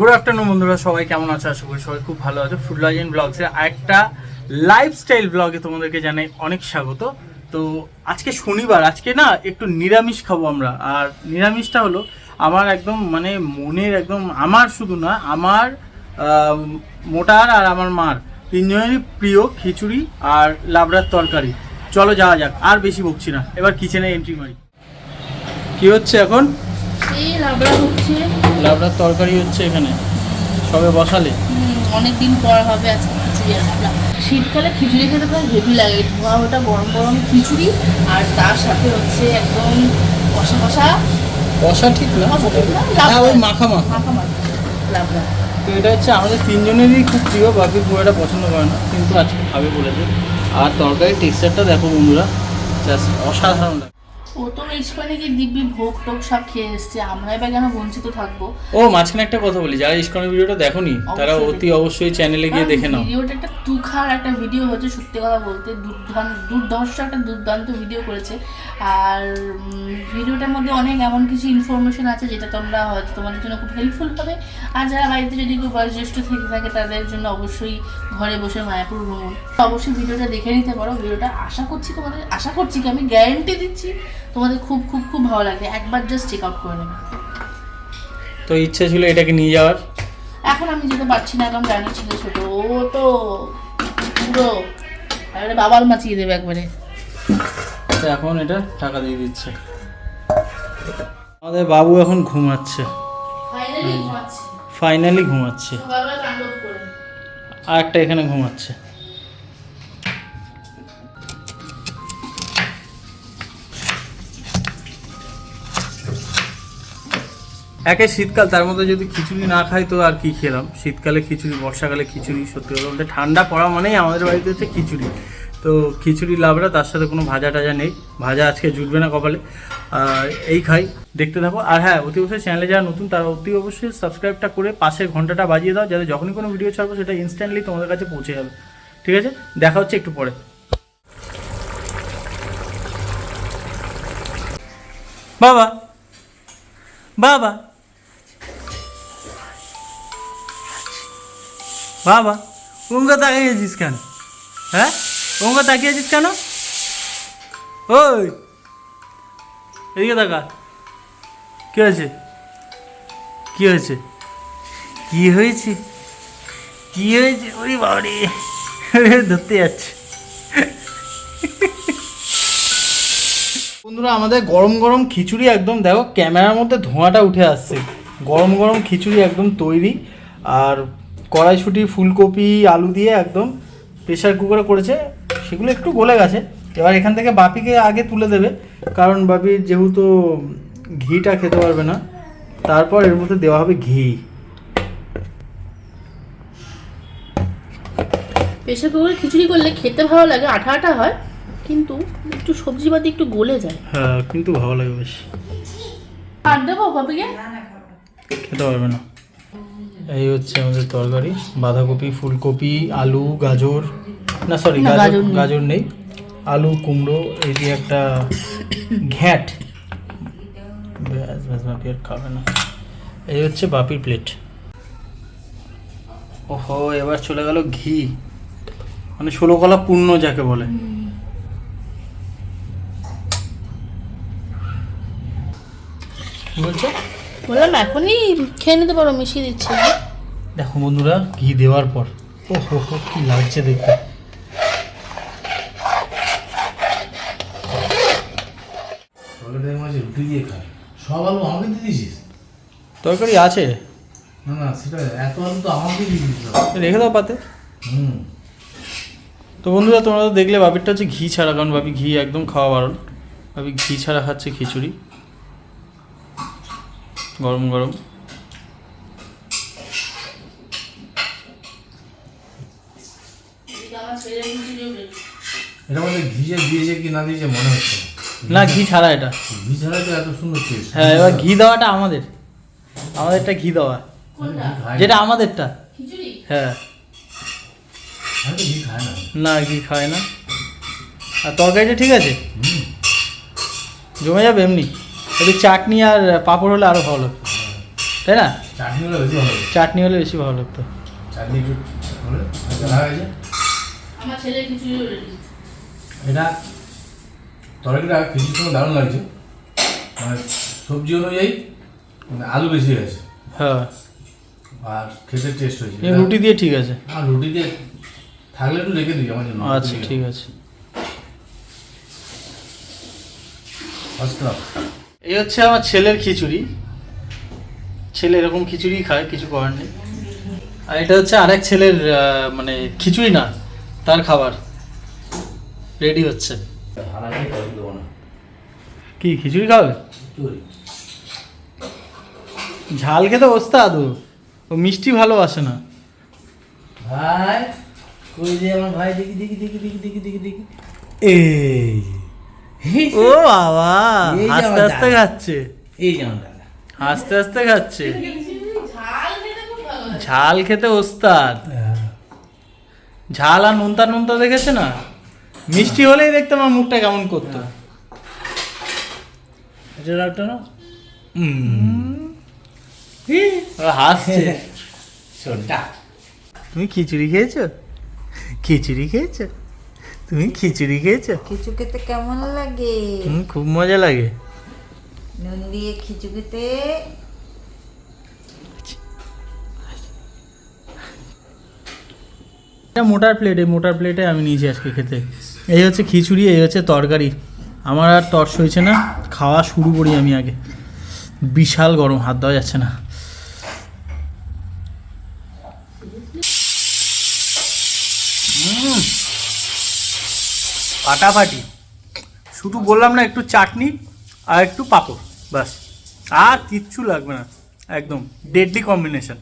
Good afternoon বন্ধুরা। সবাই কেমন আছে? আশা করি সবাই খুব ভালো আছে। ফুড লজেন ব্লগসের একটা লাইফস্টাইল ব্লগে তোমাদেরকে জানাই অনেক স্বাগত। তো আজকে শনিবার, আজকে না একটু নিরামিষ খাব আমরা। আর নিরামিষটা হলো আমার একদম মানে মনের একদম আমার শুধু না, আমার মোটার আর আমার মার। তিনজনেরই প্রিয় খিচুড়ি আর লাবড়ার তরকারি। চলো যাওয়া যাক, আর বেশি বকছি না। এবার কিচেনে এন্ট্রি মারি। কি হচ্ছে এখন? এই লাবড়া হচ্ছে। লাবড়ার তরকারি হচ্ছে এখানে। সবে বসালে। অনেক দিন পর হবে আজকে খিচুড়ি লাবড়া। শীতকালে খিচুড়ি খেতে প্রায় হেভি লাগে। ধোয়া ওটা গরম গরম খিচুড়ি আর তার সাথে হচ্ছে একদম কষা কষা। বসা ঠিক না। কষা ঠিক না, হ্যাঁ ওই মাখা মাখা। মাখা মাখা লাবড়া। তো এটা হচ্ছে আমাদের তিনজনেরই খুব প্রিয় বাকি একটা পছন্দ করে না কিন্তু আজকে খাবে বলেছে। আর তরকারির টেক্সচারটা দেখো বন্ধুরা জাস্ট অসাধারণ লাগে। ও তো ইস্কনে গিয়ে দিব্যি ভোগ টোক সব খেয়ে এসছে আমরা এবার কেন বঞ্চিত থাকব? ও মাঝখানে একটা কথা বলি যারা ইস্কনের ভিডিওটা দেখোনি তারা অতি অবশ্যই চ্যানেলে গিয়ে দেখে নাও। ভিডিওটা একটা তুখার একটা ভিডিও হচ্ছে সত্যি কথা বলতে দুর্ধর্ষ একটা দুর্দান্ত ভিডিও করেছে। আর ভিডিওটার মধ্যে অনেক এমন কিছু ইনফরমেশন আছে যেটা তোমরা হয়তো তোমাদের জন্য খুব হেল্পফুল হবে। আর যারা বাড়িতে যদি কেউ বয়োজ্যেষ্ঠ থেকে থাকে তাদের জন্য অবশ্যই ঘরে বসে মায়াপুর ভ্রমণ। অবশ্যই ভিডিওটা দেখে নিতে পারো। ভিডিওটা আশা করছি তোমাদের আশা করছি কি আমি গ্যারেন্টি দিচ্ছি তোমাদের খুব খুব খুব ভালো লাগবে। একবার জাস্ট চেক আউট করে নেবে। তো ইচ্ছে ছিল এটাকে নিয়ে যাওয়ার? এখন আমি যেতে পারছি না কারণ জানি ছিল ছোট। ও তো পুরো একবারে বাবার মাছিয়ে দেবে একবারে। তো এখন এটা টাকা দিয়ে দিচ্ছে। আমাদের বাবু এখন ঘুমাচ্ছে। ফাইনালি ঘুমাচ্ছে। ফাইনালি ঘুমাচ্ছে। বাবা তাণ্ডব করে। আর একটা এখানে ঘুমাচ্ছে। একে শীতকাল, তার মধ্যে যদি খিচুড়ি না খাই তো আর কি খেলাম? শীতকালে খিচুড়ি, বর্ষাকালে খিচুড়ি, সত্যি কথা বলতে ঠান্ডা পড়া মানেই আমাদের বাড়িতে হচ্ছে খিচুড়ি। তো খিচুড়ি লাবড়া তার সাথে কোনো ভাজা টাজা নেই। ভাজা আজকে জুটবে না কপালে। আর এই খাই, দেখতে থাকো। আর হ্যাঁ অতি অবশ্যই চ্যানেলে যারা নতুন, তারা অতি অবশ্যই সাবস্ক্রাইবটা করে পাশের ঘন্টাটা বাজিয়ে দাও, যাতে যখনই কোনো ভিডিও ছাড়বো, সেটা ইনস্ট্যান্টলি তোমাদের কাছে পৌঁছে যাবে। ঠিক আছে? দেখা হচ্ছে একটু পরে। বাবা! বাবা! বাবা ওঙ্গা তাকিয়েছিস কেন? হ্যাঁ? ওঙ্গা তাকিয়েছিস কেন? ওই! এদিকে কি হয়েছে? কী হয়েছে? কী হয়েছে? কী হয়েছে? ওই ওরে ধরতে যাচ্ছে। বন্ধুরা, আমাদের গরম গরম খিচুড়ি একদম দেখো, ক্যামেরার মধ্যে ধোঁয়াটা উঠে আসছে। গরম গরম খিচুড়ি একদম তৈরি। আর কড়াইশুটি ফুলকপি আলু দিয়ে একদম প্রেশার কুকারে করেছে সেগুলো একটু গলে গেছে। এবার এখান থেকে বাপিকে আগে তুলে দেবে কারণ বাপি যেহেতু ঘিটা খেতে পারবে না তারপর এর মধ্যে দেওয়া হবে ঘি। প্রেশার কুকারে খিচুড়ি করলে খেতে ভালো লাগে আঠা আঠা হয় কিন্তু একটু সবজিপাতি একটু গলে যায়। হ্যাঁ কিন্তু ভালো লাগে বেশ। আর দেবো বাপিকে? খেতে পারবে না। এই হচ্ছে আমাদের তরকারি বাঁধাকপি ফুলকপি আলু গাজর না সরি গাজর গাজর নেই। আলু কুমড়ো এই দিয়ে একটা ঘ্যাট। ব্যাস ব্যাস বাপি আর খাবে না। এই হচ্ছে বাপির প্লেট ওহো এবার চলে গেল ঘি। মানে ষোলো কলা পূর্ণ যাকে বলে। কি বলছো? বললাম এখনই খেয়ে নিতে পারো মিশিয়ে দিচ্ছি। দেখো বন্ধুরা ঘি দেওয়ার পর। ও হো হো কি লাগছে দেখতে। তরকারিটার মাঝে রুটি দিয়ে খায় সব আলু আমাকে দিয়ে দিয়েছিস? তরকারি আছে। না না সেটা এত আলু তো আমাকে দিয়ে দিতে রেখে দাও পাতে। হুম। তো বন্ধুরা তোমরা তো দেখলে বাপিরটা হচ্ছে ঘি ছাড়া কারণ বাপি ঘি একদম খাওয়া বারণ। বাপি ঘি ছাড়া খাচ্ছে খিচুড়ি। গরম গরম। এটা মধ্যে ঘি যে দিয়েছে কি না দিয়েছে মনে হচ্ছে না। ঘি ছাড়া এটা। ঘি ছাড়া তো এত সুন্দর টেস্ট হ্যাঁ এবার ঘি দেওয়াটা আমাদের। আমাদেরটা ঘি দেওয়া। যেটা আমাদেরটা। হ্যাঁ। আমি তো ঘি খায় না। না ঘি খায় না। আর তরকারিটা ঠিক আছে? জমে যাবে এমনি? একটু চাটনি আর পাঁপড় হলে আরও ভালো লাগতো। তাই না? চাটনি হলে বেশি ভালো। চাটনি হলে বেশি ভালো লাগতো। চাটনি একটু হলে আমার ছেলে কিছু এটা তরকারিটা কিছুর সময় দারুণ লাগছে। মানে সবজি অনুযায়ী মানে আলু বেশি হয়েছে হ্যাঁ। আর খেতে টেস্ট হয়েছে। রুটি দিয়ে ঠিক আছে। আর রুটি দিয়ে থাকলে একটু রেখে দিই আমার জন্য। আচ্ছা ঠিক আছে। ফার্স্ট ক্লাস এই হচ্ছে আমার ছেলের খিচুড়ি। ছেলে এরকম খিচুড়ি খায় কিছু করার নেই। আর এটা হচ্ছে আরেক ছেলের মানে খিচুড়ি না তার খাবার। রেডি হচ্ছে। কি খিচুড়ি খাবে? ঝাল খেতে ওস্তাদ ও। ও মিষ্টি ভালোবাসে না। ভাই কই যে আমার ভাই দেখি দেখি দেখি দেখি দেখি দেখি দেখি। এই। ও বাবা আস্তে আস্তে খাচ্ছে। এই যে আমার দাদা। আস্তে আস্তে খাচ্ছে। ঝাল খেতে খুব ভালো লাগে। ঝাল খেতে ওস্তাদ। ঝাল আর নুনতা নুনতা দেখেছে না? মিষ্টি হলেই দেখতে আমার মুখটা কেমন করতো। এটা রাখটা না হাসছে। শোনটা। তুমি খিচুড়ি খেয়েছো? খিচুড়ি খেয়েছো? তুমি খিচুড়ি খেয়েছো? খিচু খেতে কেমন লাগে? হুম খুব মজা লাগে। নুন দিয়ে খিচু খেতে এটা মোটার প্লেটে মোটার প্লেটে আমি নিয়েছি আজকে খেতে। এই হচ্ছে খিচুড়ি এই হচ্ছে তরকারি। আমার আর তর্স হয়েছে না খাওয়া শুরু করি আমি আগে। বিশাল গরম হাত দেওয়া যাচ্ছে না। ফাটাফাটি শুধু বললাম না, একটু চাটনি আর একটু পাপড়, ব্যাস। আর কিচ্ছু লাগবে না, একদম ডেডলি কম্বিনেশন